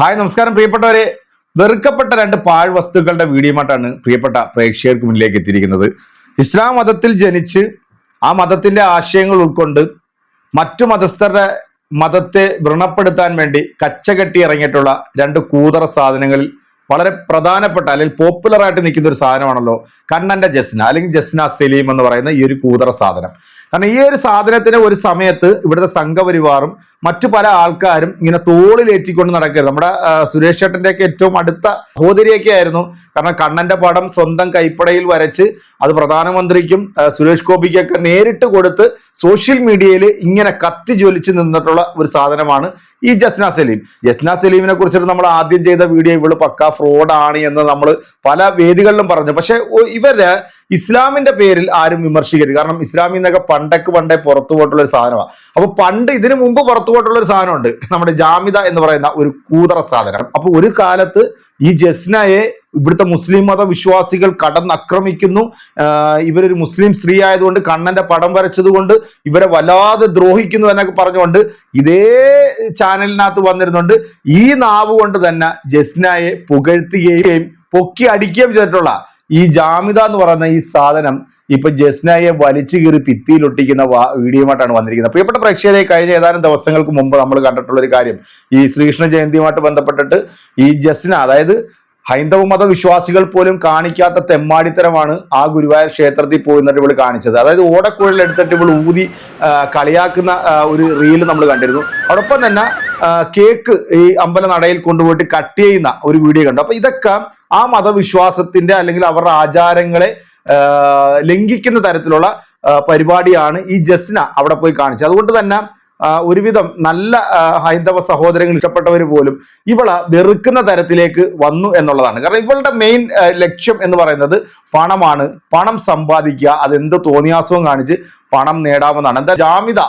Hi നമസ്കാരം പ്രിയപ്പെട്ടവരെ. വെറുക്കപ്പെട്ട രണ്ട് പാഴ് വസ്തുക്കളുടെ വീഡിയോമായിട്ടാണ് പ്രിയപ്പെട്ട പ്രേക്ഷകർക്ക് മുന്നിലേക്ക് എത്തിയിരിക്കുന്നത്. ഇസ്ലാം മതത്തിൽ ജനിച്ച് ആ മതത്തിന്റെ ആശയങ്ങൾ ഉൾക്കൊണ്ട് മറ്റു മതസ്ഥരുടെ മതത്തെ വ്രണപ്പെടുത്താൻ വേണ്ടി കച്ചകെട്ടി ഇറങ്ങിയിട്ടുള്ള രണ്ട് കൂതറ സാധനങ്ങളിൽ വളരെ പ്രധാനപ്പെട്ട അല്ലെങ്കിൽ പോപ്പുലറായിട്ട് നിൽക്കുന്ന ഒരു സാധനമാണല്ലോ കണ്ണന്റെ ജസ്ന അല്ലെങ്കിൽ ജസ്ന സലീം എന്ന് പറയുന്ന ഈ ഒരു കൂതറ സാധനം. കാരണം ഈ ഒരു സാധനത്തിന് ഒരു സമയത്ത് ഇവിടുത്തെ സംഘപരിവാറും മറ്റു പല ആൾക്കാരും ഇങ്ങനെ തോളിലേറ്റിക്കൊണ്ട് നടക്കരുത്. നമ്മുടെ സുരേഷ് ചേട്ടന്റെയൊക്കെ ഏറ്റവും അടുത്ത സഹോദരിയൊക്കെ ആയിരുന്നു കാരണം കണ്ണന്റെ പടം സ്വന്തം കൈപ്പടയിൽ വരച്ച് അത് പ്രധാനമന്ത്രിക്കും സുരേഷ് ഗോപിക്കൊക്കെ നേരിട്ട് കൊടുത്ത് സോഷ്യൽ മീഡിയയിൽ ഇങ്ങനെ കത്തി ജ്വലിച്ച് നിന്നിട്ടുള്ള ഒരു സാധനമാണ് ഈ ജസ്ന സലീം. ജസ്ന സലീമിനെ കുറിച്ചിട്ട് നമ്മൾ ആദ്യം ചെയ്ത വീഡിയോ ഇവൾ പക്ക ഫ്രോഡാണ് എന്ന് നമ്മൾ പല വേദികളിലും പറഞ്ഞു. പക്ഷെ ഇവരെ ഇസ്ലാമിന്റെ പേരിൽ ആരും വിമർശിക്കരുത്. കാരണം ഇസ്ലാമിൽ നിന്നൊക്കെ പണ്ടക്ക് പണ്ടേ പുറത്തു പോയിട്ടുള്ള ഒരു സാധനമാണ് അപ്പൊ പണ്ട് ഇതിനു മുമ്പ് പുറത്തു പോയിട്ടുള്ള ഒരു സാധനമുണ്ട്. നമ്മുടെ ജാമിത എന്ന് പറയുന്ന ഒരു കൂതറ സാധനം. അപ്പൊ ഒരു കാലത്ത് ഈ ജസ്നയെ ഇവിടുത്തെ മുസ്ലിം മത വിശ്വാസികൾ കടന്നാക്രമിക്കുന്നു ഇവരൊരു മുസ്ലിം സ്ത്രീ ആയതുകൊണ്ട് കണ്ണന്റെ പടം വരച്ചതുകൊണ്ട് ഇവരെ വല്ലാതെ ദ്രോഹിക്കുന്നു എന്നൊക്കെ പറഞ്ഞുകൊണ്ട് ഇതേ ചാനലിനകത്ത് വന്നിരുന്നുണ്ട്. ഈ നാവ് കൊണ്ട് തന്നെ ജസ്നയെ പുകഴ്ത്തുകയും പൊക്കി അടിക്കുകയും ചെയ്തിട്ടുള്ള ഈ ജാമിത എന്ന് പറയുന്ന ഈ സാധനം ഇപ്പൊ ജസ്നയെ വലിച്ചു കീറി ഭിത്തിയിലൊട്ടിക്കുന്ന വീഡിയോമായിട്ടാണ് വന്നിരിക്കുന്നത്. പ്രിയപ്പെട്ട പ്രേക്ഷകരെ കഴിഞ്ഞ ഏതാനും ദിവസങ്ങൾക്ക് മുമ്പ് നമ്മൾ കണ്ടിട്ടുള്ള ഒരു കാര്യം. ഈ ശ്രീകൃഷ്ണ ജയന്തിയുമായിട്ട് ബന്ധപ്പെട്ടിട്ട് ഈ ജസ്ന അതായത് ഹൈന്ദവ മത വിശ്വാസികൾ പോലും കാണിക്കാത്ത തെമ്മാടിത്തരമാണ് ആ ഗുരുവായൂർ ക്ഷേത്രത്തിൽ പോയി എന്നിട്ട് ഇവൾ കാണിച്ചത്. അതായത് ഓടക്കുഴൽ എടുത്തിട്ട് ഇവൾ ഊതി കളിയാക്കുന്ന ഒരു റീൽ നമ്മൾ കണ്ടിരുന്നു. അതോടൊപ്പം തന്നെ കേക്ക് ഈ അമ്പല നടയിൽ കൊണ്ടുപോയിട്ട് കട്ട് ചെയ്യുന്ന ഒരു വീഡിയോ കണ്ടു. അപ്പൊ ഇതൊക്കെ ആ മതവിശ്വാസത്തിന്റെ അല്ലെങ്കിൽ അവരുടെ ആചാരങ്ങളെ ലംഘിക്കുന്ന തരത്തിലുള്ള പരിപാടിയാണ് ഈ ജസ്ന അവിടെ പോയി കാണിച്ചത്. അതുകൊണ്ട് തന്നെ ഒരുവിധം നല്ല ഹൈന്ദവ സഹോദരങ്ങൾ ഇഷ്ടപ്പെട്ടവർ പോലും ഇവളെ വെറുക്കുന്ന തരത്തിലേക്ക് വന്നു എന്നുള്ളതാണ്. കാരണം ഇവളുടെ മെയിൻ ലക്ഷ്യം എന്ന് പറയുന്നത് പണമാണ്. പണം സമ്പാദിക്കുക അതെന്ത് തോന്നിയാസവും കാണിച്ച് പണം നേടാമെന്നാണ് എന്താ ജാമിത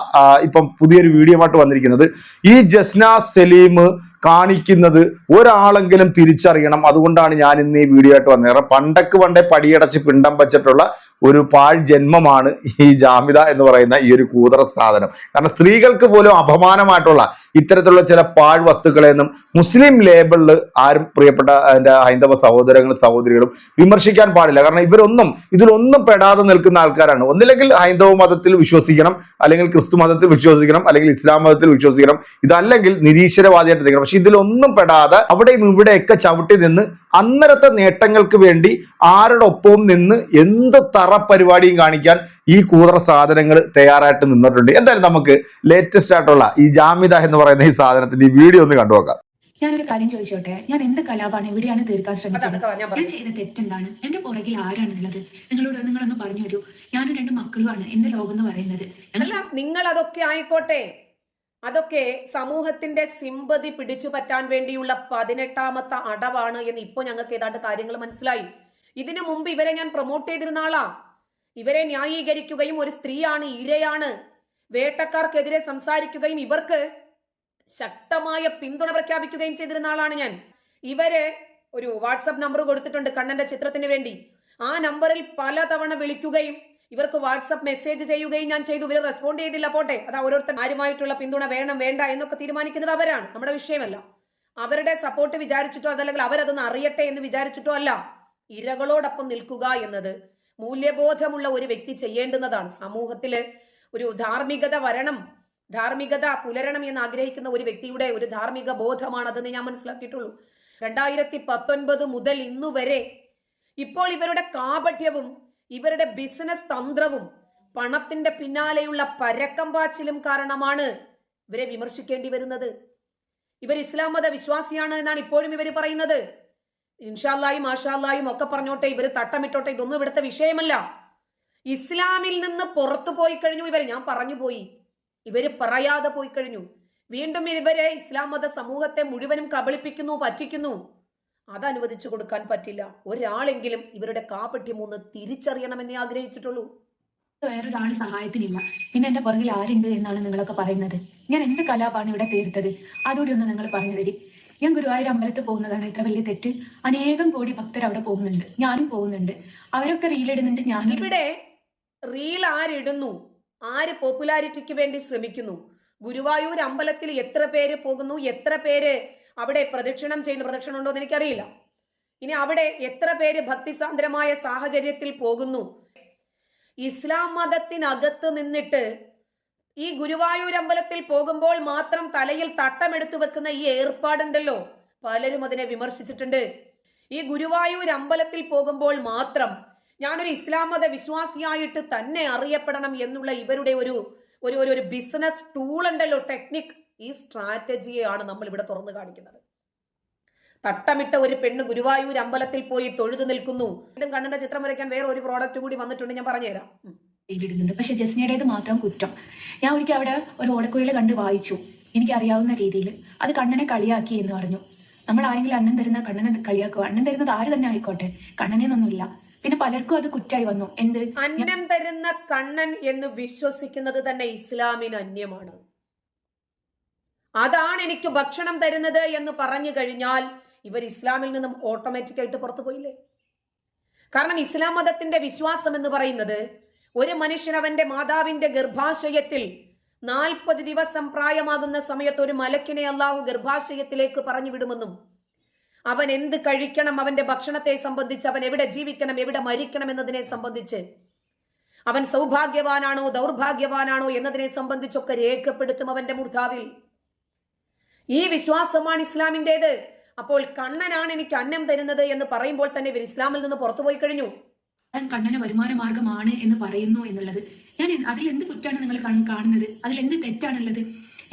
ഇപ്പം പുതിയൊരു വീഡിയോ ആയിട്ട് വന്നിരിക്കുന്നത്. ഈ ജസ്ന സലീം കാണിക്കുന്നത് ഒരാളെങ്കിലും തിരിച്ചറിയണം. അതുകൊണ്ടാണ് ഞാൻ ഇന്ന് ഈ വീഡിയോ ആയിട്ട് വന്നത്. കാരണം പണ്ടക്ക് പണ്ടേ പടിയടച്ച് പിണ്ടം വച്ചിട്ടുള്ള ഒരു പാഴ് ജന്മമാണ് ഈ ജാമിത എന്ന് പറയുന്ന ഈ ഒരു കൂതറ സാധനം. കാരണം സ്ത്രീകൾക്ക് പോലും അപമാനമായിട്ടുള്ള ഇത്തരത്തിലുള്ള ചില പാഴ് വസ്തുക്കളെയൊന്നും മുസ്ലിം ലേബിളിൽ ആരും പ്രിയപ്പെട്ട എന്റെ ഹൈന്ദവ സഹോദരങ്ങളും സഹോദരികളും വിമർശിക്കാൻ പാടില്ല. കാരണം ഇവരൊന്നും ഇതിലൊന്നും പെടാതെ നിൽക്കുന്ന ആൾക്കാരാണ്. ഒന്നില്ലെങ്കിൽ ഹൈന്ദവ മതത്തിൽ വിശ്വസിക്കണം അല്ലെങ്കിൽ ക്രിസ്തു മതത്തിൽ വിശ്വസിക്കണം അല്ലെങ്കിൽ ഇസ്ലാം മതത്തിൽ വിശ്വസിക്കണം. ഇതല്ലെങ്കിൽ നിരീശ്വരവാദിയായിട്ട് നിൽക്കണം. പക്ഷെ ഇതിലൊന്നും പെടാതെ അവിടെയും ഇവിടെയൊക്കെ ചവിട്ടി നിന്ന് അന്നരത്തെ നേട്ടങ്ങൾക്ക് വേണ്ടി ആരുടെ ഒപ്പവും നിന്ന് എന്ത് തറ പരിപാടിയും കാണിക്കാൻ ഈ കൂതറ സാധനങ്ങൾ തയ്യാറായിട്ട് നിന്നിട്ടുണ്ട്. എന്തായാലും നമുക്ക് ലേറ്റസ്റ്റ് ആയിട്ടുള്ള ഈ ജാമിത എന്ന് പറയുന്ന ഈ സാധനത്തിന്റെ ഈ വീഡിയോ ഒന്ന് കണ്ടുനോക്കാം ഞാനൊരു കാര്യം ചോദിച്ചോട്ടെ? ഞാൻ എന്ത് കലാപാണ് എവിടെയാണ് തീർക്കാൻ ശ്രമിച്ചത്? ഞാൻ. ചെയ്ത തെറ്റെന്താണ്? എന്റെ പുറകിൽ ആരാണുള്ളത്? നിങ്ങളോട് നിങ്ങളൊന്ന് പറഞ്ഞു തരൂ. ഞാനും രണ്ട് മക്കളുമാണ്. എന്റെ ലോകം എന്ന് പറയുന്നത്. നിങ്ങൾ അതൊക്കെ ആയിക്കോട്ടെ. അതൊക്കെ സമൂഹത്തിന്റെ സിമ്പതി പിടിച്ചു പറ്റാൻ വേണ്ടിയുള്ള പതിനെട്ടാമത്തെ അടവാണ് എന്ന് ഇപ്പൊ ഞങ്ങൾക്ക് ഏതാണ്ട് കാര്യങ്ങൾ മനസ്സിലായി. ഇതിനു മുമ്പ് ഇവരെ ഞാൻ പ്രൊമോട്ട് ചെയ്തിരുന്ന ആളാ. ഇവരെ ന്യായീകരിക്കുകയും ഒരു സ്ത്രീയാണ് ഇരയാണ്. വേട്ടക്കാർക്കെതിരെ സംസാരിക്കുകയും ഇവർക്ക് ശക്തമായ പിന്തുണ പ്രഖ്യാപിക്കുകയും ചെയ്തിരുന്ന ആളാണ് ഞാൻ. ഇവരെ ഒരു വാട്സപ്പ് നമ്പർ കൊടുത്തിട്ടുണ്ട് കണ്ണന്റെ ചിത്രത്തിന് വേണ്ടി. ആ നമ്പറിൽ പലതവണ വിളിക്കുകയും ഇവർക്ക് വാട്സപ്പ് മെസ്സേജ് ചെയ്യുകയും ഞാൻ ചെയ്തു. ഇവർ റെസ്പോണ്ട് ചെയ്തില്ല പോട്ടെ. അത് ഓരോരുത്തർ ആരുമായിട്ടുള്ള പിന്തുണ വേണം വേണ്ട എന്നൊക്കെ തീരുമാനിക്കുന്നത് അവരാണ്. നമ്മുടെ വിഷയമല്ല. അവരുടെ സപ്പോർട്ട് വിചാരിച്ചിട്ടോ അതല്ലെങ്കിൽ അവരതൊന്ന് അറിയട്ടെ എന്ന് വിചാരിച്ചിട്ടോ അല്ല. ഇരകളോടൊപ്പം നിൽക്കുക എന്നത് മൂല്യബോധമുള്ള ഒരു വ്യക്തി ചെയ്യേണ്ടുന്നതാണ്. സമൂഹത്തിൽ ഒരു ധാർമ്മികത വരണം ധാർമ്മികത പുലരണം എന്ന് ആഗ്രഹിക്കുന്ന ഒരു വ്യക്തിയുടെ ഒരു ധാർമ്മിക ബോധമാണ് അതെന്ന് ഞാൻ മനസ്സിലാക്കിയിട്ടുള്ളൂ. രണ്ടായിരത്തി പത്തൊൻപത് മുതൽ ഇന്നുവരെ ഇപ്പോൾ ഇവരുടെ കാപട്യവും ഇവരുടെ ബിസിനസ് തന്ത്രവും പണത്തിന്റെ പിന്നാലെയുള്ള പരക്കം പാച്ചിലും കാരണമാണ് ഇവരെ വിമർശിക്കേണ്ടി വരുന്നത്. ഇവർ ഇസ്ലാം മത വിശ്വാസിയാണ് എന്നാണ് ഇപ്പോഴും ഇവർ പറയുന്നത്. ഇൻഷാല്ലായും മാഷാല്ലായും ഒക്കെ പറഞ്ഞോട്ടെ ഇവർ തട്ടമിട്ടോട്ടെ ഇതൊന്നും ഇവിടുത്തെ വിഷയമല്ല. ഇസ്ലാമിൽ നിന്ന് പുറത്തു പോയി കഴിഞ്ഞു ഇവർ ഞാൻ പറഞ്ഞു പോയി. ഇവർ പറയാതെ പോയി കഴിഞ്ഞു. വീണ്ടും ഇവരെ ഇസ്ലാം മത സമൂഹത്തെ മുഴുവനും കബളിപ്പിക്കുന്നു പറ്റിക്കുന്നു. അത് അനുവദിച്ചു കൊടുക്കാൻ പറ്റില്ല. ഒരാളെങ്കിലും ഇവരുടെ കാപട്യം ഒന്ന് തിരിച്ചറിയണമെന്നേ ആഗ്രഹിച്ചിട്ടുള്ളൂ. വേറൊരാൾ സഹായത്തിനില്ല. പിന്നെ എന്റെ പുറകിൽ ആരുണ്ട് എന്നാണ് നിങ്ങളൊക്കെ പറയുന്നത്? ഞാൻ എന്ത് കലാപാണ് ഇവിടെ തീർത്തത് അതുകൂടി ഒന്ന് നിങ്ങൾ പറഞ്ഞു തരി. ഞാൻ ഗുരുവായൂർ അമ്പലത്തിൽ പോകുന്നതാണ് ഇത്ര വലിയ തെറ്റ്. അനേകം കോടി ഭക്തർ അവിടെ പോകുന്നുണ്ട്. ഞാനും പോകുന്നുണ്ട്. അവരൊക്കെ റീൽ ഇടുന്നുണ്ട് ഞാൻ ഇവിടെ റീൽ ആരിടുന്നു ആര് പോപ്പുലാരിറ്റിക്ക് വേണ്ടി ശ്രമിക്കുന്നു? ഗുരുവായൂർ അമ്പലത്തിൽ എത്ര പേര് പോകുന്നു? എത്ര പേര് അവിടെ പ്രദക്ഷിണം ചെയ്യുന്ന പ്രദക്ഷിണം ഉണ്ടോ എന്ന് എനിക്കറിയില്ല. ഇനി അവിടെ എത്ര പേര് ഭക്തിസാന്ദ്രമായ സാഹചര്യത്തിൽ പോകുന്നു? ഇസ്ലാം മതത്തിനകത്ത് നിന്നിട്ട് ഈ ഗുരുവായൂർ അമ്പലത്തിൽ പോകുമ്പോൾ മാത്രം തലയിൽ തട്ടമെടുത്തു വെക്കുന്ന ഈ ഏർപ്പാടുണ്ടല്ലോ. പലരും അതിനെ വിമർശിച്ചിട്ടുണ്ട്. ഈ ഗുരുവായൂർ അമ്പലത്തിൽ പോകുമ്പോൾ മാത്രം ഞാനൊരു ഇസ്ലാം മത വിശ്വാസിയായിട്ട് തന്നെ അറിയപ്പെടണം എന്നുള്ള ഇവരുടെ ഒരു ഒരു ഒരു ബിസിനസ് ടൂൾ ഉണ്ടല്ലോ ടെക്നിക് ഈ സ്ട്രാറ്റജിയെയാണ് നമ്മൾ ഇവിടെ തുറന്നു കാണിക്കുന്നത്. തട്ടമിട്ട ഒരു പെണ്ണ് ഗുരുവായൂർ അമ്പലത്തിൽ പോയി തൊഴുതു നിൽക്കുന്നു. വീണ്ടും കണ്ണിന്റെ ചിത്രം വരയ്ക്കാൻ വേറെ ഒരു പ്രോഡക്റ്റ് കൂടി വന്നിട്ടുണ്ട് ഞാൻ പറഞ്ഞുതരാം. ഉം. ചെയ്തിടുന്നുണ്ട് പക്ഷെ ജസ്നയുടേത് മാത്രം കുറ്റം. ഞാൻ ഒരിക്കൽ അവിടെ ഒരു ഓടക്കുഴൽ കണ്ട് വായിച്ചു. എനിക്ക് അറിയാവുന്ന രീതിയിൽ അത് കണ്ണനെ കളിയാക്കി എന്ന് പറഞ്ഞു. നമ്മൾ ആരെങ്കിലും അന്നം തരുന്ന കണ്ണനെ കളിയാക്കുക അന്നം തരുന്നത് ആര് തന്നെ ആയിക്കോട്ടെ? കണ്ണനെന്നൊന്നുമില്ല. പിന്നെ പലർക്കും അത് കുറ്റായി വന്നു. എന്ത്? അന്നം തരുന്ന കണ്ണൻ എന്ന് വിശ്വസിക്കുന്നത് തന്നെ ഇസ്ലാമിന് അന്യമാണ്. അതാണ് എനിക്ക് ഭക്ഷണം തരുന്നത് എന്ന് പറഞ്ഞു കഴിഞ്ഞാൽ ഇവർ ഇസ്ലാമിൽ നിന്നും ഓട്ടോമാറ്റിക് ആയിട്ട് പുറത്തു പോയില്ലേ? കാരണം ഇസ്ലാം മതത്തിന്റെ വിശ്വാസം എന്ന് പറയുന്നത് ഒരു മനുഷ്യൻ അവന്റെ മാതാവിന്റെ ഗർഭാശയത്തിൽ നാൽപ്പത് ദിവസം പ്രായമാകുന്ന സമയത്ത് ഒരു മലക്കിനെ അള്ളാഹു ഗർഭാശയത്തിലേക്ക് പറഞ്ഞു വിടുമെന്നും അവൻ എന്ത് കഴിക്കണം അവന്റെ ഭക്ഷണത്തെ സംബന്ധിച്ച് അവൻ എവിടെ ജീവിക്കണം എവിടെ മരിക്കണം എന്നതിനെ സംബന്ധിച്ച് അവൻ സൗഭാഗ്യവാനാണോ ദൗർഭാഗ്യവാനാണോ എന്നതിനെ സംബന്ധിച്ചൊക്കെ രേഖപ്പെടുത്തും അവന്റെ മൂർധാവിൽ ഈ വിശ്വാസമാണ് ഇസ്ലാമിന്റെത്. അപ്പോൾ കണ്ണനാണ് എനിക്ക് അന്നം തരുന്നത് എന്ന് പറയുമ്പോൾ തന്നെ ഇവർ ഇസ്ലാമിൽ നിന്ന് പുറത്തുപോയി കഴിഞ്ഞു. ഞാൻ കണ്ണന് വരുമാന മാർഗമാണ് എന്ന് പറയുന്നു എന്നുള്ളത്. ഞാൻ അതിൽ എന്ത് കുറ്റാണ് നിങ്ങൾ കാണുന്നത്? അതിൽ എന്ത് തെറ്റാണുള്ളത്?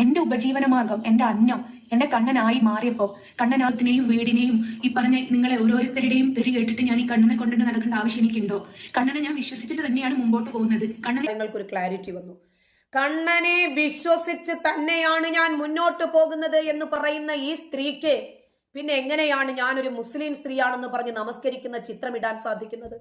എന്റെ ഉപജീവന മാർഗം എന്റെ അന്നം എന്റെ കണ്ണനായി മാറിയപ്പോ കണ്ണനാത്തിനെയും വീടിനെയും ഈ പറഞ്ഞ നിങ്ങളെ ഓരോരുത്തരുടെയും തെറി കേട്ടിട്ട് ഞാൻ ഈ കണ്ണനെ കൊണ്ടുകൊണ്ട് നടക്കേണ്ട ആവശ്യം എനിക്കുണ്ടോ? കണ്ണനെ ഞാൻ വിശ്വസിച്ചിട്ട് തന്നെയാണ് മുമ്പോട്ട് പോകുന്നത്. കണ്ണനെ ഞങ്ങൾക്കൊരു ക്ലാരിറ്റി വന്നു. കണ്ണനെ വിശ്വസിച്ച് തന്നെയാണ് ഞാൻ മുന്നോട്ട് പോകുന്നത് എന്ന് പറയുന്ന ഈ സ്ത്രീക്ക് പിന്നെ എങ്ങനെയാണ് ഞാനൊരു മുസ്ലിം സ്ത്രീയാണെന്ന് പറഞ്ഞ് നമസ്കരിക്കുന്ന ചിത്രമിടാൻ സാധിക്കുന്നത്?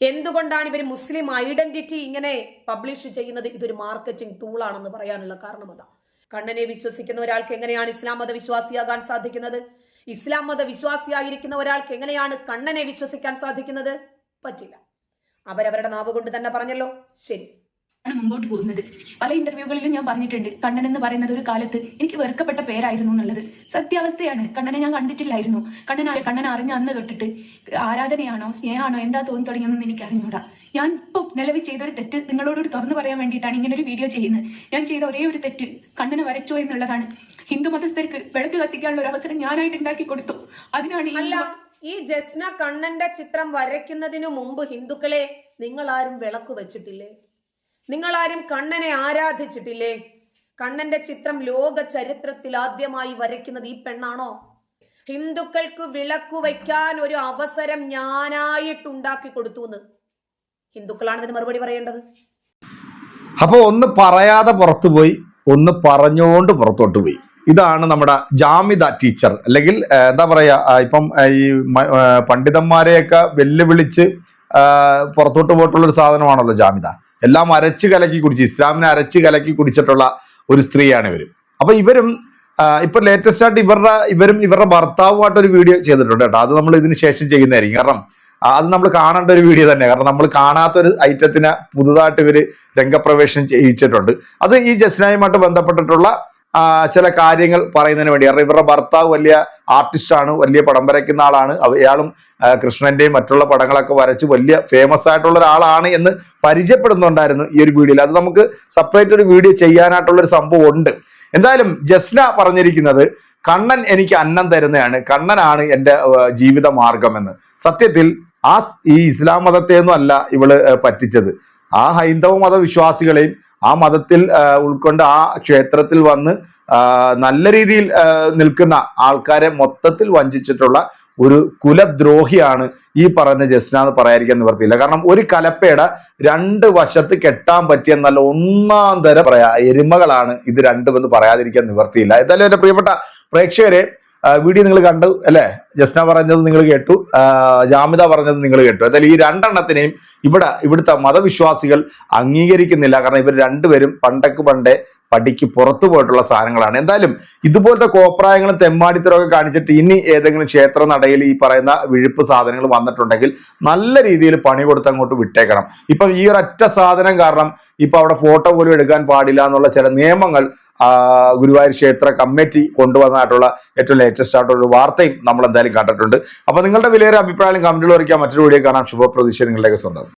എന്തുകൊണ്ടാണ് ഇവർ മുസ്ലിം ഐഡന്റിറ്റി ഇങ്ങനെ പബ്ലിഷ് ചെയ്യുന്നത്? ഇതൊരു മാർക്കറ്റിംഗ് ടൂൾ ആണെന്ന് പറയാനുള്ള കാരണം അതാ. കണ്ണനെ വിശ്വസിക്കുന്ന ഒരാൾക്ക് എങ്ങനെയാണ് ഇസ്ലാം മത വിശ്വാസിയാകാൻ സാധിക്കുന്നത്? ഇസ്ലാം മത വിശ്വാസിയായിരിക്കുന്ന ഒരാൾക്ക് എങ്ങനെയാണ് കണ്ണനെ വിശ്വസിക്കാൻ സാധിക്കുന്നത്? പറ്റില്ല. അവരവരുടെ നാവ് കൊണ്ട് തന്നെ പറഞ്ഞല്ലോ. ശരി. മുമ്പോട്ട് പോകുന്നത്. പല ഇന്റർവ്യൂകളിലും ഞാൻ പറഞ്ഞിട്ടുണ്ട് കണ്ണൻ എന്ന് പറയുന്നത് ഒരു കാലത്ത് എനിക്ക് വെറുക്കപ്പെട്ട പേരായിരുന്നു എന്നുള്ളത്. സത്യാവസ്ഥയാണ്. കണ്ണനെ ഞാൻ കണ്ടിട്ടില്ലായിരുന്നു. കണ്ണനായ കണ്ണൻ അറിഞ്ഞ അന്ന് തൊട്ടിട്ട് ആരാധനയാണോ സ്നേഹമാണോ എന്താ തോന്നി തുടങ്ങിയെന്ന് എനിക്ക് അറിഞ്ഞൂടാ. ഞാൻ ഇപ്പൊ നിലവിൽ ചെയ്തൊരു തെറ്റ് നിങ്ങളോട് തുറന്നു പറയാൻ വേണ്ടിയിട്ടാണ് ഇങ്ങനെ ഒരു വീഡിയോ ചെയ്യുന്നത്. ഞാൻ ചെയ്ത ഒരേ ഒരു തെറ്റ് കണ്ണനെ വരച്ചോ എന്നുള്ളതാണ്. ഹിന്ദു മതസ്ഥർക്ക് വിളക്ക് കത്തിക്കാനുള്ള ഒരു അവസരം ഞാനായിട്ട് ഉണ്ടാക്കി കൊടുത്തു. അതിനാണ് ഈ ജസ്ന കണ്ണന്റെ ചിത്രം വരയ്ക്കുന്നതിനു മുമ്പ് ഹിന്ദുക്കളെ നിങ്ങൾ ആരും വിളക്ക് വെച്ചിട്ടില്ലേ? നിങ്ങൾ ആരും കണ്ണനെ ആരാധിച്ചിട്ടില്ലേ? കണ്ണന്റെ ചിത്രം ലോക ചരിത്രത്തിൽ ആദ്യമായി വരയ്ക്കുന്നത് ഈ പെണ്ണാണോ? ഹിന്ദുക്കൾക്ക് വിളക്കു വയ്ക്കാൻ ഒരു അവസരം ഞാനായിട്ടുണ്ടാക്കി കൊടുത്തു എന്ന് ഹിന്ദുക്കളാണ് ഇതിന് മറുപടി പറയേണ്ടത്. അപ്പോൾ ഒന്ന് പറയാതെ പുറത്തുപോയി ഒന്ന് പറഞ്ഞുകൊണ്ട് പുറത്തോട്ട് പോയി. ഇതാണ് നമ്മുടെ ജാമിത ടീച്ചർ. അല്ലെങ്കിൽ എന്താ പറയാ ഇപ്പം ഈ പണ്ഡിതന്മാരെയൊക്കെ വെല്ലുവിളിച്ച് പുറത്തോട്ട് പോയിട്ടുള്ള ഒരു സാധനമാണല്ലോ ജാമിദ എല്ലാം അരച്ച് കലക്കി കുടിച്ച് ഇസ്ലാമിനെ അരച്ച് കലക്കി കുടിച്ചിട്ടുള്ള ഒരു സ്ത്രീയാണ് ഇവരും. അപ്പൊ ഇവരും ഇപ്പൊ ലേറ്റസ്റ്റ് ആയിട്ട് ഇവരുടെ ഇവരും ഇവരുടെ ഭർത്താവുമായിട്ട് ഒരു വീഡിയോ ചെയ്തിട്ടുണ്ട് കേട്ടോ. അത് നമ്മൾ ഇതിന് ശേഷം ചെയ്യുന്നതായിരിക്കും. കാരണം അത് നമ്മൾ കാണേണ്ട ഒരു വീഡിയോ തന്നെ. കാരണം നമ്മൾ കാണാത്ത ഒരു ഐറ്റത്തിനെ പുതുതായിട്ട് ഇവർ രംഗപ്രവേശനം ചെയ്യിച്ചിട്ടുണ്ട്. അത് ഈ ജസ്നായുമായിട്ട് ബന്ധപ്പെട്ടിട്ടുള്ള ചില കാര്യങ്ങൾ പറയുന്നതിന് വേണ്ടി. കാരണം ഇവരുടെ ഭർത്താവ് വലിയ ആർട്ടിസ്റ്റാണ് വലിയ പടം വരയ്ക്കുന്ന ആളാണ്. അയാളും കൃഷ്ണന്റെയും മറ്റുള്ള പടങ്ങളൊക്കെ വരച്ച് വലിയ ഫേമസ് ആയിട്ടുള്ള ഒരാളാണ് എന്ന് പരിചയപ്പെടുന്നുണ്ടായിരുന്നു ഈ ഒരു വീഡിയോയിൽ. അത് നമുക്ക് സെപ്പറേറ്റ് ഒരു വീഡിയോ ചെയ്യാനായിട്ടുള്ള ഒരു സംഭവം ഉണ്ട്. എന്തായാലും ജസ്ന പറഞ്ഞിരിക്കുന്നത് കണ്ണൻ എനിക്ക് അന്നം തരുന്നതാണ്. കണ്ണനാണ് എന്റെ ജീവിത മാർഗമെന്ന് സത്യത്തിൽ ആ ഈ ഇസ്ലാം മതത്തെയൊന്നും അല്ല ഇവൾ പറ്റിച്ചത്. ആ ഹൈന്ദവ മത വിശ്വാസികളെയും ആ മതത്തിൽ ഉൾക്കൊണ്ട് ആ ക്ഷേത്രത്തിൽ വന്ന് നല്ല രീതിയിൽ നിൽക്കുന്ന ആൾക്കാരെ മൊത്തത്തിൽ വഞ്ചിച്ചിട്ടുള്ള ഒരു കുലദ്രോഹിയാണ് ഈ പറഞ്ഞ ജസ്ന എന്ന് പറയാതിരിക്കാൻ നിവർത്തിയില്ല. കാരണം ഒരു കലപ്പയുടെ രണ്ട് വശത്ത് കെട്ടാൻ പറ്റിയ നല്ല ഒന്നാം തരം പറയാ എരുമകളാണ് ഇത് രണ്ടുമെന്ന് പറയാതിരിക്കാൻ നിവർത്തിയില്ല. എന്തായാലും എന്റെ പ്രിയപ്പെട്ട പ്രേക്ഷകരെ വീഡിയോ നിങ്ങൾ കണ്ടു അല്ലേ? ജസ്ന പറഞ്ഞത് നിങ്ങൾ കേട്ടു ജാമിത പറഞ്ഞത് നിങ്ങൾ കേട്ടു. എന്തായാലും ഈ രണ്ടെണ്ണത്തിനെയും ഇവിടെ ഇവിടുത്തെ മതവിശ്വാസികൾ അംഗീകരിക്കുന്നില്ല. കാരണം ഇവർ രണ്ടുപേരും പണ്ടക്ക് പണ്ടേ പടിക്ക് പുറത്തു പോയിട്ടുള്ള സാധനങ്ങളാണ്. എന്തായാലും ഇതുപോലത്തെ കോപ്രായങ്ങളും തെമ്മാടിത്തരമൊക്കെ കാണിച്ചിട്ട് ഇനി ഏതെങ്കിലും ക്ഷേത്ര നടയിൽ ഈ പറയുന്ന വിഴുപ്പ് സാധനങ്ങൾ വന്നിട്ടുണ്ടെങ്കിൽ നല്ല രീതിയിൽ പണി കൊടുത്ത് അങ്ങോട്ട് വിട്ടേക്കണം. ഇപ്പം ഈ ഒരൊറ്റ സാധനം കാരണം ഇപ്പം അവിടെ ഫോട്ടോ പോലും എടുക്കാൻ പാടില്ല എന്നുള്ള ചില നിയമങ്ങൾ ഗുരുവായൂർ ക്ഷേത്ര കമ്മിറ്റി കൊണ്ടുവന്നതായിട്ടുള്ള ഏറ്റവും ലേറ്റസ്റ്റ് ആയിട്ടുള്ള ഒരു വാർത്തയും നമ്മൾ എന്തായാലും കണ്ടിട്ടുണ്ട്. അപ്പൊ നിങ്ങളുടെ വിലയേറെ അഭിപ്രായം കമന്റുകൾ അറിയിക്കാൻ മറ്റൊരു വീഡിയോ കാണാം. ശുഭപ്രതീക്ഷ നിങ്ങളുടെയൊക്കെ സ്വന്തം.